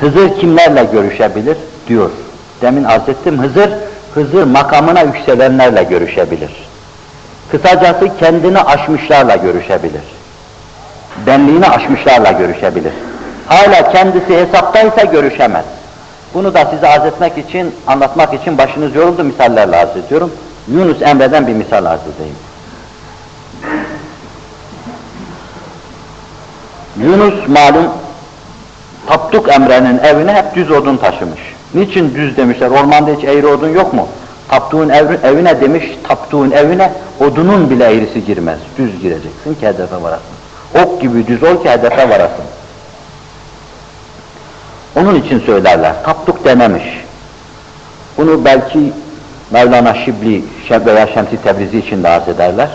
Hızır kimlerle görüşebilir diyor. Demin arz ettim Hızır, Hızır makamına yükselenlerle görüşebilir. Kısacası kendini aşmışlarla görüşebilir. Benliğini aşmışlarla görüşebilir. Hala kendisi hesaptaysa görüşemez. Bunu da size arz etmek için, anlatmak için başınız yoruldu misallerle arz ediyorum. Yunus Emre'den bir misal arz edeyim. Yunus malum Emre'nin evine hep düz odun taşımış. Niçin düz demişler? Ormanda hiç eğri odun yok mu? Tapduk'un ev- evine demiş, Tapduk'un evine odunun bile eğrisi girmez. Düz gireceksin ki hedefe varasın. Ok gibi düz ol ki hedefe varasın. Onun için söylerler. Tapduk denemiş. Bunu belki Mevlana Şibli veya Şemsi Tebrizi için de arz ederler.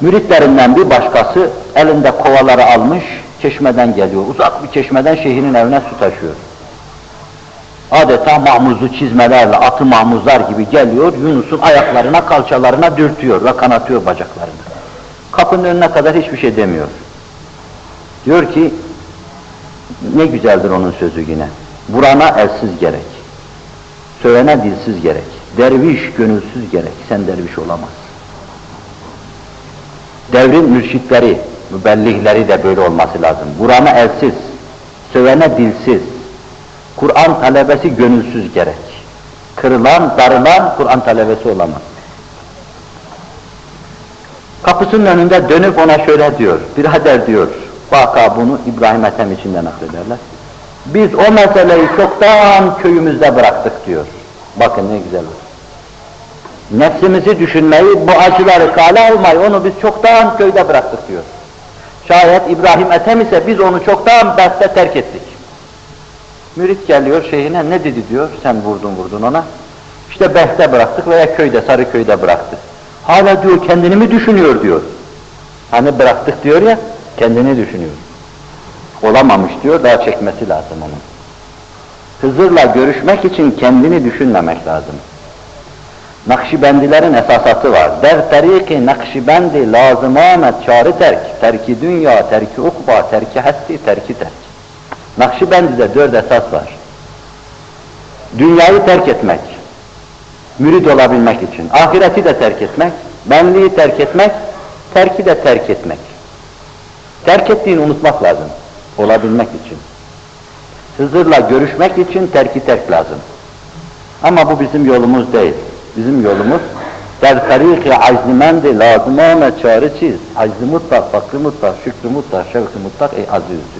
Müritlerinden bir başkası elinde kovaları almış, çeşmeden geliyor. Uzak bir çeşmeden şeyhinin evine su taşıyor. Adeta mahmuzlu çizmelerle atı mahmuzlar gibi geliyor, Yunus'un ayaklarına, kalçalarına dürtüyor ve kanatıyor bacaklarını. Kapının önüne kadar hiçbir şey demiyor. Diyor ki, ne güzeldir onun sözü yine. Vurana elsiz gerek. Sövene dilsiz gerek. Derviş gönülsüz gerek. Sen derviş olamazsın. Devrin mürşitleri, mübellihleri de böyle olması lazım. Vurana elsiz, sövene dilsiz. Kur'an talebesi gönülsüz gerek. Kırılan, darılan Kur'an talebesi olamaz. Kapısının önünde dönüp ona şöyle diyor, birader diyor, vaka bunu İbrahim Ethem içinde naklederler. Biz o meseleyi çoktan köyümüzde bıraktık diyor. Bakın ne güzel olur. Nefsimizi düşünmeyi, bu acıları kale almayı, onu biz çoktan köyde bıraktık diyor. Şayet İbrahim Ethem ise biz onu çoktan derste terk ettik. Mürit geliyor şeyhine ne dedi diyor, sen vurdun vurdun ona. İşte behte bıraktık veya köyde, Sarıköy'de bıraktık. Hala diyor kendini mi düşünüyor diyor. Hani bıraktık diyor ya, kendini düşünüyor. Olamamış diyor, daha çekmesi lazım onun. Hızır'la görüşmek için kendini düşünmemek lazım. Nakşibendilerin esasatı var. Der teriki nakşibendi lazım Ahmet çağrı terk. Terki dünya, terki ukba, terki hessi, terki terk. Nakşibendi'de dört esas var. Dünyayı terk etmek, mürid olabilmek için. Ahireti de terk etmek, benliği terk etmek, terki de terk etmek. Terk ettiğini unutmak lazım, olabilmek için. Hızır'la görüşmek için terki terk lazım. Ama bu bizim yolumuz değil. Bizim yolumuz der tariki azlimendi lazım Ahmet çağrı çiz. Aczi mutlak, fakri mutlak, şükrü mutlak, şevki mutlak ey aziz diyor.